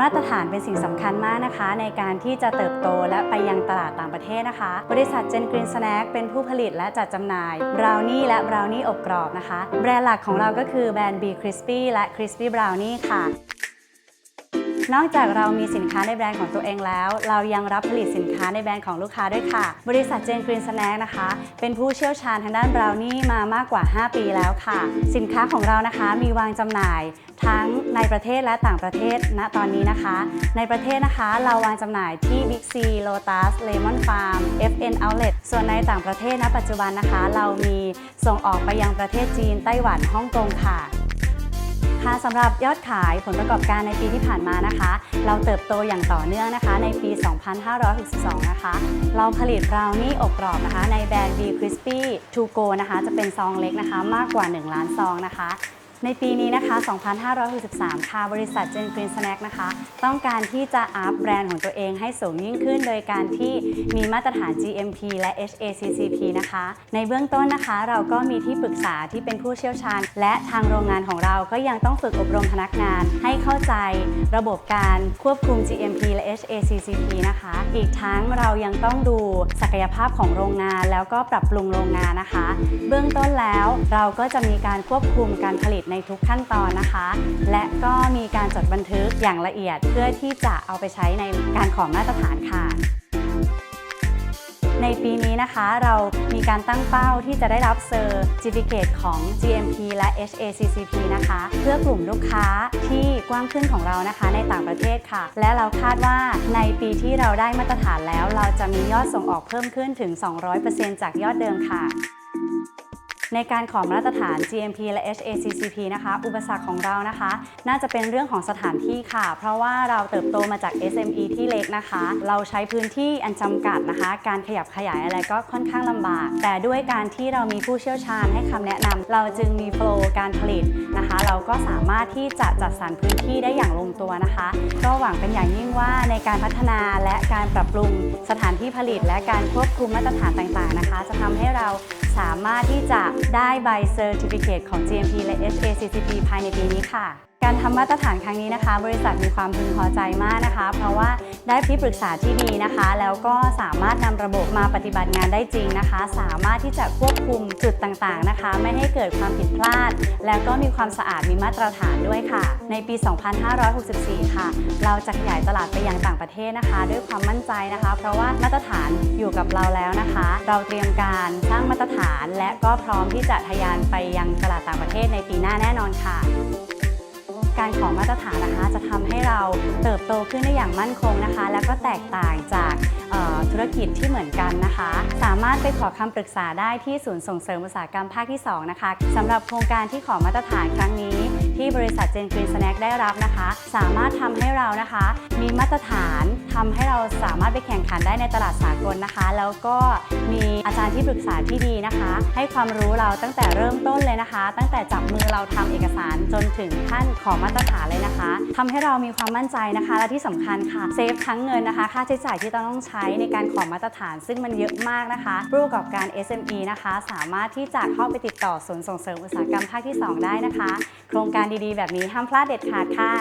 มาตรฐานเป็นสิ่งสำคัญมากนะคะ ในการที่จะเติบโตและไปยังตลาดต่างประเทศนะคะ บริษัทเจนกรีนสแน็คเป็นผู้ผลิตและจัดจำหน่ายบราวนี่และบราวนี่อบกรอบนะคะ แบรนด์หลักของเราก็คือแบรนด์ B Crispy และ Crispy Brownie ค่ะ นอกจากเรามีสินค้าในแบรนด์ของตัวเองแล้ว เรายังรับผลิตสินค้าในแบรนด์ของลูกค้าด้วยค่ะ บริษัทเจนกรีนสแน็คนะคะ เป็นผู้เชี่ยวชาญทางด้านบราวนี่มามากกว่า 5 ปีแล้วค่ะ สินค้าของเรานะคะมีวางจำหน่ายทั้งในประเทศและต่างประเทศณตอนนี้นะคะ ในประเทศนะคะเราวางจำหน่ายที่ Big C Lotus Lemon Farm FN Outlet ส่วนในต่างประเทศณปัจจุบันนะคะ เรามีส่งออกไปยังประเทศจีนไต้หวันฮ่องกงค่ะ ค่ะสำหรับยอดขายผลประกอบการในปีที่ผ่านมานะคะ เราเติบโตอย่างต่อเนื่องนะคะ ในปี 2562 นะคะ เราผลิตบราวนี่อบกรอบนะคะ ในแบรนด์ B Crispy To Go นะคะ จะเป็นซองเล็กนะคะ มากกว่า 1 ล้านซองนะคะ ในปีนี้นะคะ 2563 ค่ะ บริษัท Gen Green Snack นะคะ ต้องการที่จะอัพแบรนด์ของตัวเองให้สูงยิ่งขึ้น โดยการที่มีมาตรฐาน GMP และ HACCP นะคะ ในเบื้องต้นนะคะ เราก็มีที่ปรึกษาที่เป็นผู้เชี่ยวชาญ และทางโรงงานของเราก็ยังต้องฝึกอบรมพนักงาน ให้เข้าใจระบบการควบคุม GMP และ HACCP นะคะ อีกทั้งเรายังต้องดูศักยภาพของโรงงาน แล้วก็ปรับปรุงโรงงานนะคะ เบื้องต้นแล้วเราก็จะมีการควบคุมการผลิตในทุกขั้นตอนนะคะ และก็มีการจดบันทึกอย่างละเอียดเพื่อที่จะเอาไปใช้ในการขอมาตรฐานค่ะ ในปีนี้นะคะเรามีการตั้งเป้าที่จะได้รับเซอร์จิฟิเคตของ GMP และ HACCP นะคะ เพื่อกลุ่มลูกค้าที่กว้างขึ้นของเรานะคะในต่างประเทศค่ะ และเราคาดว่าในปีที่เราได้มาตรฐานแล้ว เราจะมียอดส่งออกเพิ่มขึ้นถึง 200%จากยอดเดิมค่ะ ในการขอมาตรฐาน GMP และ HACCP นะคะ อุปสรรคของเรานะคะ น่าจะเป็นเรื่องของสถานที่ค่ะ เพราะว่าเราเติบโตมาจาก SME ที่เล็กนะคะ เราใช้พื้นที่อันจำกัดนะคะ การขยับขยายอะไรก็ค่อนข้างลำบาก แต่ด้วยการที่เรามีผู้เชี่ยวชาญให้คำแนะนำเราจึงมีโฟลว์การผลิตนะคะ เราก็สามารถที่จะจัดสรรพื้นที่ได้อย่างลงตัวนะคะ ก็หวังเป็นอย่างยิ่งว่าในการพัฒนาและการปรับปรุงสถานที่ผลิต และการควบคุมมาตรฐานต่างๆนะคะ จะทำให้เราสามารถที่จะได้ใบเซอร์ติฟิเคตของ GMP และ HACCP ภายในปีนี้ค่ะ การทำมาตรฐานครั้งนี้นะคะ บริษัทมีความพึงพอใจมากนะคะ เพราะว่าได้ที่ปรึกษาที่ดีนะคะ แล้วก็สามารถนำระบบมาปฏิบัติงานได้จริงนะคะ สามารถที่จะควบคุมจุดต่างๆนะคะ ไม่ให้เกิดความผิดพลาด แล้วก็มีความสะอาดมีมาตรฐานด้วยค่ะ ในปี 2564 ค่ะ เราจะขยายตลาดไปยังต่างประเทศนะคะ ด้วยความมั่นใจนะคะ เพราะว่ามาตรฐานอยู่กับเราแล้วนะคะ เราเตรียมการสร้างมาตรฐาน และก็พร้อมที่จะทะยานไปยังตลาดต่างประเทศในปีหน้าแน่นอนค่ะ การขอมาตรฐานนะคะ จะทำให้เราเติบโตขึ้นได้อย่างมั่นคงนะคะ แล้วก็แตกต่างจากธุรกิจที่เหมือนกันนะคะ สามารถไปขอคำปรึกษาได้ที่ศูนย์ส่งเสริมอุตสาหกรรมภาคที่ 2 นะคะสำหรับโครงการที่ขอมาตรฐานครั้งนี้ ที่บริษัทเจนกรีนสแน็คได้รับนะคะ สามารถทำให้เรานะคะ มีมาตรฐานทำให้เราสามารถไปแข่งขันได้ในตลาดสากลนะคะ แล้วก็มีอาจารย์ที่ปรึกษาที่ดีนะคะ ให้ความรู้เราตั้งแต่เริ่มต้นเลยนะคะ ตั้งแต่จับมือเราทำเอกสารจนถึงขั้นขอมาตรฐานเลยนะคะทำให้เรามีความมั่นใจนะคะ และที่สำคัญค่ะเซฟทั้งเงินนะคะ ค่าใช้จ่ายที่ต้องใช้ในการขอมาตรฐาน ซึ่งมันเยอะมากนะคะผู้ประกอบการ SME นะคะ สามารถที่จะเข้าไปติดต่อศูนย์ส่งเสริมอุตสาหกรรมภาคที่ 2 ได้นะคะ โครงการดีๆ แบบนี้ห้ามพลาดเด็ดขาดค่ะ